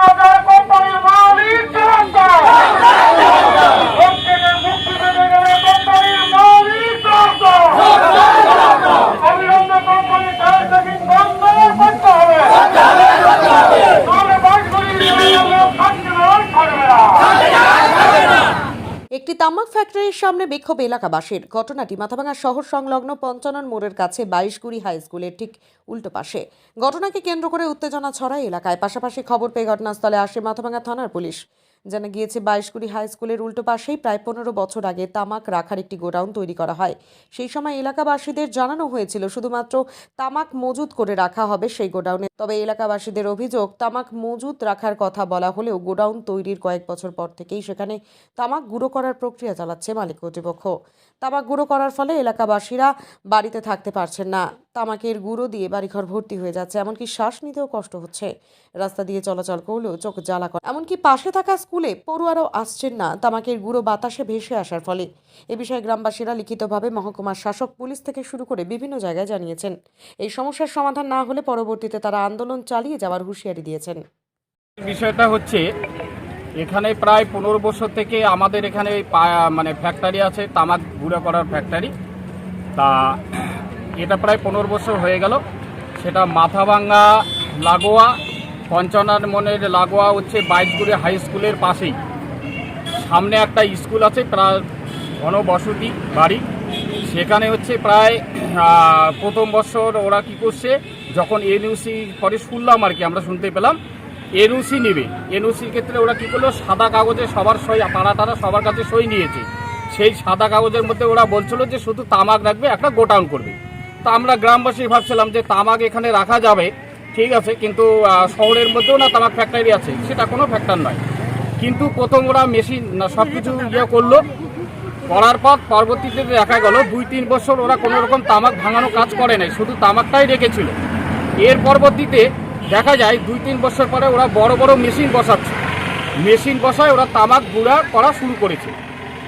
কোম্পানির মালিক জনতা প্রত্যেকের মুক্তি পেতে গেলে কোম্পানির মালিক জনতা অবিলম্বে কোম্পানির টায়ার চেকিং বন্ধ করতে হবে নাহলে বাসগুলি থাকবে না থাকবে না একটি তামাক ফ্যাক্টরির সামনে বিক্ষোভ এলাকাবাসীর। ঘটনাটি মাথাভাঙা শহর সংলগ্ন পঞ্চানন মোড়ের কাছে বাইশগুড়ি হাই স্কুলের ঠিক উল্টো পাশে। ঘটনাকে কেন্দ্র করে উত্তেজনা ছড়ায় এলাকায়। পাশাপাশি খবর পেয়ে ঘটনাস্থলে আসে মাথাভাঙা থানার পুলিশ। জানা গিয়েছে বাইশগুড়ি হাই স্কুলের উল্টো পাশেই প্রায় পনেরো বছর আগে তামাক রাখার একটি গোডাউন তৈরি করা হয়। সেই সময় এলাকাবাসীদের জানানো হয়েছিল, শুধুমাত্র তামাক মজুত করে রাখা হবে সেই গোডাউনে। তবে এলাকাবাসীদের অভিযোগ, তামাক মজুত রাখার কথা বলা হলেও গোডাউন তৈরির কয়েক বছর পর থেকেই সেখানে তামাক গুঁড়ো করার প্রক্রিয়া চালাচ্ছে মালিক কর্তৃপক্ষ। তামাক গুঁড়ো করার ফলে এলাকাবাসীরা বাড়িতে থাকতে পারছেন না। তামাকের গুঁড়ো দিয়ে বাড়িঘর ভর্তি হয়ে যাচ্ছে, এমনকি শ্বাস নিতেও কষ্ট হচ্ছে। রাস্তা দিয়ে চলাচল করলেও চোখ জ্বালা করে। এমনকি পাশে থাকা স্কুলে পড়ুয়ারাও আসছেন না, তামাকের গুঁড়ো বাতাসে ভেসে আসার ফলে। এ বিষয়ে গ্রামবাসীরা লিখিতভাবে মহকুমার শাসক, পুলিশ থেকে শুরু করে বিভিন্ন জায়গায় জানিয়েছেন। এই সমস্যার সমাধান না হলে পরবর্তীতে তারা আন্দোলন চালিয়ে যাওয়ার হুঁশিয়ারি দিয়েছেন। বিষয়টা হচ্ছে, এখানে প্রায় পনেরো বছর থেকে আমাদের এখানে মানে ফ্যাক্টরি আছে, তামাক গুঁড়ো করার ফ্যাক্টরি তা এটা প্রায় পনেরো বছর হয়ে গেল। সেটা মাথাভাঙ্গা, লাগোয়া পঞ্চানন মনের লাগোয়া হচ্ছে বাইশগুড়ি হাই স্কুলের পাশেই। সামনে একটা স্কুল আছে, প্রায় ঘনবসতি বাড়ি। সেখানে হচ্ছে প্রায় প্রথম বছর ওরা কি করছে, যখন এনইউসি পরে শুনলাম আর কি, আমরা শুনতে পেলাম এনওসি নেবে। এনওসির ক্ষেত্রে ওরা কি করল, সাদা কাগজে সবার সই, তারা তারা সবার কাছে সই নিয়েছে। সেই সাদা কাগজের মধ্যে ওরা বলছিল যে শুধু তামাক রাখবে, একটা গোটাউন করবে। তা আমরা গ্রামবাসী ভাবছিলাম যে তামাক এখানে রাখা যাবে, ঠিক আছে, কিন্তু শহরের মধ্যেও না তামাক ফ্যাক্টরি আছে, সেটা কোনো ফ্যাক্টর নয়। কিন্তু প্রথম ওরা মেশিন সব কিছু ইয়ে করল, করার পর পরবর্তীতে দেখা গেল, দুই তিন বছর ওরা কোনো রকম তামাক ভাঙানো কাজ করে নাই, শুধু তামাকটাই রেখেছিল। এর পরবর্তীতে দেখা যায়, দুই তিন বছর পরে ওরা বড় বড় মেশিন বসাচ্ছে। মেশিন বসায় ওরা তামাক গুঁড়া করা শুরু করেছে।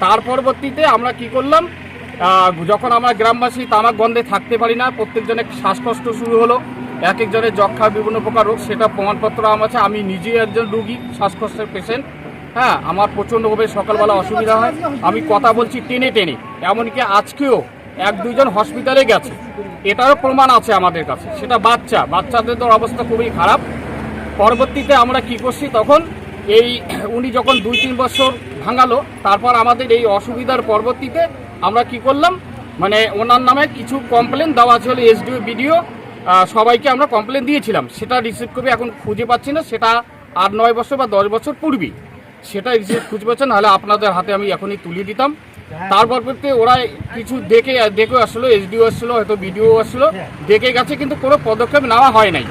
তার পরবর্তীতে আমরা কি করলাম যখন আমরা গ্রামবাসী তামাক গন্ধে থাকতে পারি না, প্রত্যেকজনের শ্বাসকষ্ট শুরু হলো, এক একজনের যক্ষা বিভিন্ন প্রকার রোগ, সেটা প্রমাণপত্র আমার আছে। আমি নিজেই একজন রুগী, শ্বাসকষ্টের পেশেন্ট হ্যাঁ আমার প্রচণ্ডভাবে সকালবেলা অসুবিধা হয়। আমি কথা বলছি টেনে টেনে, এমনকি আজকেও এক দুইজন হসপিটালে গেছে। এটারও প্রমাণ আছে আমাদের কাছে। সেটা বাচ্চা, বাচ্চাদের তো অবস্থা খুবই খারাপ। পরবর্তীতে আমরা কি করছি? তখন এই উনি যখন দুই তিন বছর ভাঙালো, তারপর আমাদের এই অসুবিধার পরবর্তীতে আমরা কি করলাম? মানে ওনার নামে কিছু কমপ্লেন দেওয়া ছিল এসডিও বিডিও সবাইকে আমরা কমপ্লেন দিয়েছিলাম। সেটা রিসিভ করে এখন খুঁজে পাচ্ছি না। সেটা আট নয় বছর বা দশ বছর পূর্বে সেটা রিসিভ খুঁজে পাচ্ছেন নাহলে আপনাদের হাতে আমি এখনই তুলে দিতাম। তার পরবর্তীতে ওরা কিছু দেখে দেখে আসলো এসডিও আসলো হয়তো বিডিও আসলো। দেখে গেছে কিন্তু কোনো পদক্ষেপ নেওয়া হয় নাই।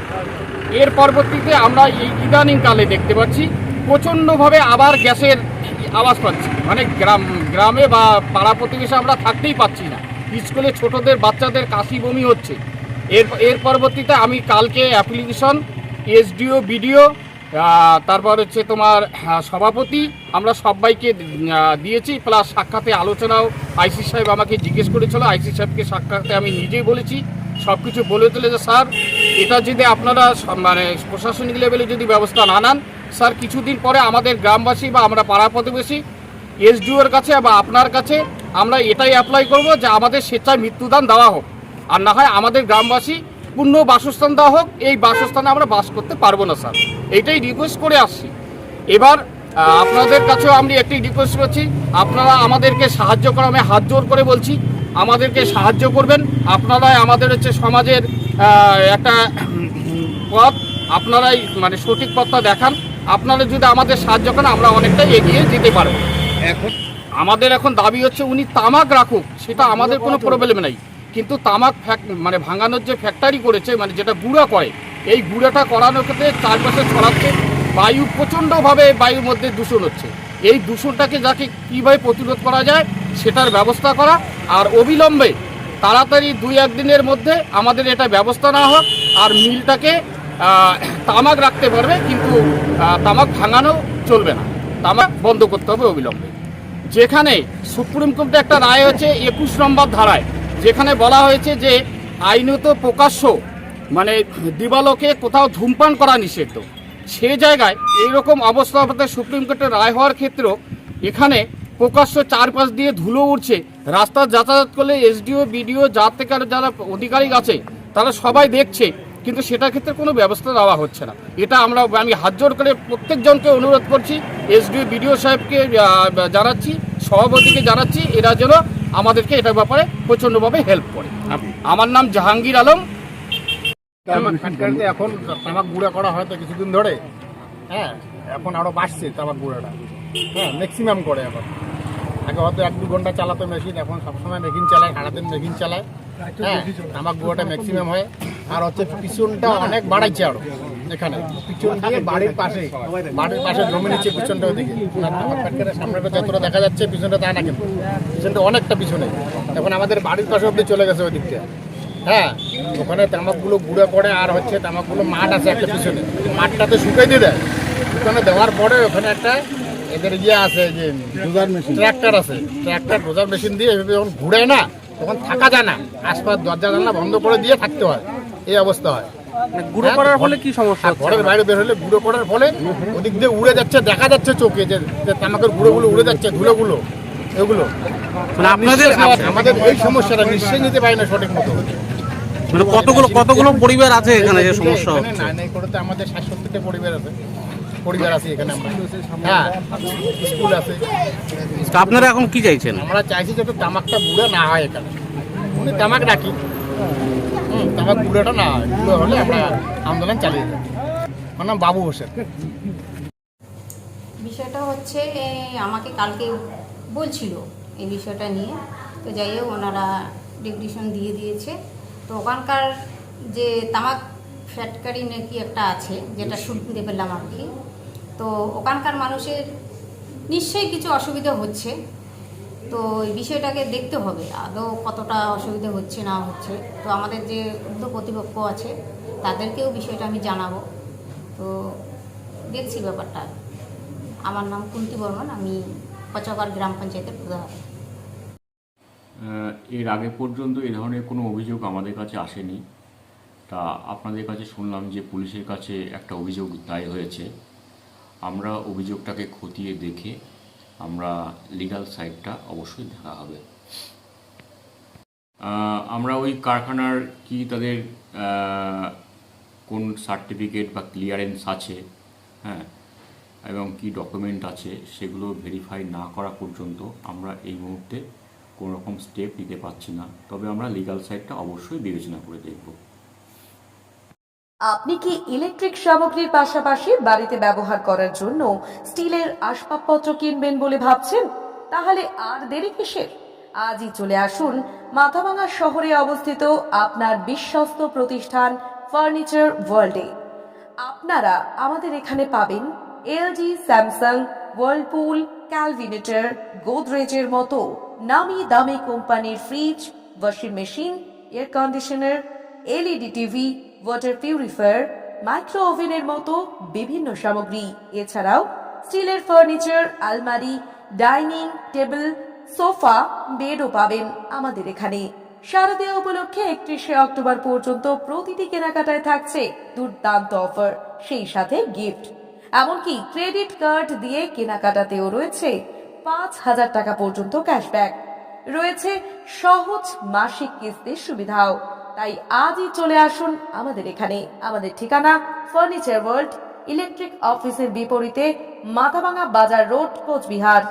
এর পরবর্তীতে আমরা এই ইদানিং কালে দেখতে পাচ্ছি প্রচণ্ডভাবে আবার গ্যাসের আওয়াজ পাচ্ছি। মানে গ্রাম, গ্রামে বা পাড়া প্রতিবেশে আমরা থাকতেই পাচ্ছি না। স্কুলে ছোটদের, বাচ্চাদের কাশি বমি হচ্ছে। এর এর পরবর্তীতে আমি কালকে অ্যাপ্লিকেশন, এসডিও, বিডিও তারপর হচ্ছে তোমার সভাপতি, আমরা সবাইকে দিয়েছি। প্লাস সাক্ষাতে আলোচনাও আইসি সাহেব আমাকে জিজ্ঞেস করেছিল। আইসি সাহেবকে সাক্ষাতে আমি নিজেই বলেছি। সব কিছু বলে দিলে যে, স্যার, এটা যদি আপনারা মানে প্রশাসনিক লেভেলে যদি ব্যবস্থা না নেন স্যার, কিছুদিন পরে আমাদের গ্রামবাসী বা আমরা পাড়া প্রতিবেশী, এসডিওর কাছে বা আপনার কাছে আমরা এটাই অ্যাপ্লাই করব যে আমাদের স্বেচ্ছায় মৃত্যুদান দেওয়া হোক। আর না হয় আমাদের গ্রামবাসী পূর্ণ বাসস্থান দেওয়া হোক, এই বাসস্থানে আমরা বাস করতে পারব না, স্যার। এইটাই রিকোয়েস্ট করে আসছি। এবার আপনাদের কাছেও আমি একটি রিকোয়েস্ট করছি। আপনারা আমাদেরকে সাহায্য করা, আমি হাত জোর করে বলছি। আমাদেরকে সাহায্য করবেন। আপনারাই আমাদের হচ্ছে সমাজের একটা পথ, আপনারাই মানে সঠিক পথটা দেখান। আপনারা যদি আমাদের সাহায্য করেন আমরা অনেকটাই এগিয়ে যেতে পারব। এখন? আমাদের এখন দাবি হচ্ছে উনি তামাক রাখুক সেটা আমাদের কোনো প্রবলেম নাই। কিন্তু তামাক ফ্যাক- মানে ভাঙানোর যে ফ্যাক্টরি করেছে মানে যেটা গুঁড়া করে এই গুঁড়াটা করানোর ক্ষেত্রে চারপাশে ছড়াচ্ছে বায়ু প্রচণ্ডভাবে বায়ুর মধ্যে দূষণ হচ্ছে। এই দূষণটাকে যাকে কীভাবে প্রতিরোধ করা যায় সেটার ব্যবস্থা করা আর অবিলম্বে তাড়াতাড়ি দুই একদিনের মধ্যে আমাদের এটা ব্যবস্থা না হোক আর মিলটাকে তামাক রাখতে পারবে, কিন্তু তামাক ভাঙানো চলবে না। তামাক বন্ধ করতে হবে অবিলম্বে। যেখানে সুপ্রিম কোর্টে একটা রায় হচ্ছে একুশ নম্বর ধারায়, যেখানে বলা হয়েছে যে আইনত প্রকাশ্য মানে দিবালোকে কোথাও ধূমপান করা নিষিদ্ধ। সে জায়গায় এইরকম অবস্থা হতে সুপ্রিম কোর্টের রায় হওয়ার ক্ষেত্রেও এখানে প্রকাশ্য চারপাশ দিয়ে ধুলো উঠছে রাস্তা যাতায়াত করলে এসডিও, বিডিও থেকে যারা অধিকারী আছে, তারা সবাই দেখছে কিন্তু সেটার ক্ষেত্রে কোনো ব্যবস্থা দেওয়া হচ্ছে না। এটা আমরা, আমি হাত জোর করে প্রত্যেকজনকে অনুরোধ করছি এসডিও বিডিও সাহেবকে জানাচ্ছি, সভাপতিকে জানাচ্ছি, এরা যেন আমাদেরকে এটার ব্যাপারে প্রচণ্ডভাবে হেল্প করে। আমার নাম জাহাঙ্গীর আলম। এখন তামাক গুঁড়া করা হয় তো কিছুদিন ধরে হ্যাঁ এখন আরও বাড়ছে তামাক গুঁড়াটা হ্যাঁ ম্যাক্সিমাম করে এখন। আগে হয়তো এক দু ঘণ্টা চালাতো মেশিন এখন সবসময় মেশিন চালায় সারাদিন মেশিন চালায়। হ্যাঁ তামাক গুয়াটা ম্যাক্সিমাম হয়। আর হচ্ছে পিছনটা অনেক বাড়াইছে আরও এখানে। পিছন দিয়ে বাড়ির পাশে। বাড়ির পাশে জমি নিচ্ছে পিছনটা ওদিকে সামনেটা যতটা দেখা যাচ্ছে পিছনটা তা না কিন্তু। পিছনটা অনেকটা পিছনে। এখন আমাদের বাড়ির পাশে অব্দি চলে গেছে ওই দিকটা হ্যাঁ ওখানে তামাকগুলো গুঁড়ো করে আর হচ্ছে তামাকগুলো মাঠ আছে একটা পিছনে। মাঠটাতে শুকিয়ে দিয়ে দেয়। শুকানো দেওয়ার পরে ওখানে একটা এদের ইয়ে আছে যে ট্র্যাক্টর আছে। ট্র্যাক্টর ডোজার মেশিন দিয়ে এভাবে যখন ঘুরে না তখন থাকা যায় না। আশপাশ দরজা জানলা বন্ধ করে দিয়ে থাকতে হয়। এই অবস্থা হয়। গুঁড়ো করার ফলে কি সমস্যা আর ঘরের বাইরে বের হলে গুঁড়ো করার ফলে ওদিক দিয়ে উড়ে যাচ্ছে দেখা যাচ্ছে চোখে যে তামাকের গুঁড়োগুলো উড়ে যাচ্ছে ধুলোগুলো এগুলো। মানে আপনাদের আমাদের এই সমস্যাটা নিশ্চয়ই নিতে পারি না সঠিক মতো। মানে কতগুলো কতগুলো পরিবার আছে এখানে যে সমস্যা হচ্ছে? নাই নাই করতে আমাদের পরিবার আছে। পরিবার আছে এখানে আমরা। হ্যাঁ স্কুল আছে। তা আপনারা এখন কি চাইছেন? আমরা চাইছি যাতে তামাকটা বুড়ো না হয় এখানে। উনি তামাক রাখি। হুম তামাক বুড়োটা না হয়। হলে আমরা আন্দোলন চালিয়ে যাই আমার নাম বাবু হোসেন। বিষয়টা হচ্ছে আমাকে কালকে বলছিল এই বিষয়টা নিয়ে। তো যাই হোক ওনারা ডিসিশন দিয়ে দিয়েছে। তো ওখানকার যে তামাক ফ্যাটকারি নাকি একটা আছে যেটা শুনতে পেলাম আর কি তো ওখানকার মানুষের নিশ্চয়ই কিছু অসুবিধা হচ্ছে। তো এই বিষয়টাকে দেখতে হবে, আদৌ কতটা অসুবিধা হচ্ছে, না হচ্ছে। তো আমাদের যে উদ্ধ কর্তৃপক্ষ আছে, তাদেরকেও বিষয়টা আমি জানাব। তো দেখছি ব্যাপারটা। আমার নাম কুন্তি বর্মন, আমি পচাগড় গ্রাম পঞ্চায়েতের প্রধান। এর আগে পর্যন্ত এ ধরনের কোনো অভিযোগ আমাদের কাছে আসেনি। তা আপনাদের কাছে শুনলাম যে পুলিশের কাছে একটা অভিযোগ দায় হয়েছে। আমরা অভিযোগটাকে খতিয়ে দেখে আমরা লিগাল সাইডটা অবশ্যই দেখা হবে। আমরা ওই কারখানার কি তাদের কোন সার্টিফিকেট বা ক্লিয়ারেন্স আছে হ্যাঁ এবং কি ডকুমেন্ট আছে সেগুলো ভেরিফাই না করা পর্যন্ত আমরা এই মুহূর্তে কোনো রকম স্টেপ নিতে পারছি না। তবে আমরা লিগাল সাইডটা অবশ্যই বিবেচনা করে দেখব। আপনি কি ইলেকট্রিক সামগ্রীর পাশাপাশি বাড়িতে ব্যবহার করার জন্য স্টিলের আসবাবপত্র কিনবেন বলে ভাবছেন? তাহলে আর দেরি কিসের? আজই চলে আসুন মাথাভাঙা শহরে অবস্থিত আপনার বিশ্বস্ত প্রতিষ্ঠান ফার্নিচার ওয়ার্ল্ডে। আপনারা আমাদের এখানে পাবেন এলজি, স্যামসাং ওয়ার্লপুল ক্যালভিনেটর, গোদরেজের মতো নামি দামি কোম্পানির fridge, washing machine, air conditioner, LED TV water purifier micro ওভেনের মতো বিভিন্ন সামগ্রী। এছাড়াও স্টিলের ফার্নিচার, আলমারি, ডাইনিং টেবিল, সোফা, বেডও পাবেন আমাদের এখানে। শারদীয় উপলক্ষে একত্রিশে অক্টোবর পর্যন্ত প্রতিটি কেনাকাটায় থাকছে দুর্দান্ত অফার, সেই সাথে গিফট। এমনকি ক্রেডিট কার্ড দিয়ে কেনাকাটাতেও রয়েছে পাঁচ হাজার টাকা পর্যন্ত ক্যাশব্যাক। রয়েছে সহজ মাসিক কিস্তির সুবিধাও। তাই আজই চলে আসুন আমাদের এখানে। আমাদের ঠিকানা ফার্নিচার ওয়ার্ল্ড ইলেকট্রিক অফিসের বিপরীতে, মাথাভাঙা বাজার রোড কোচবিহার।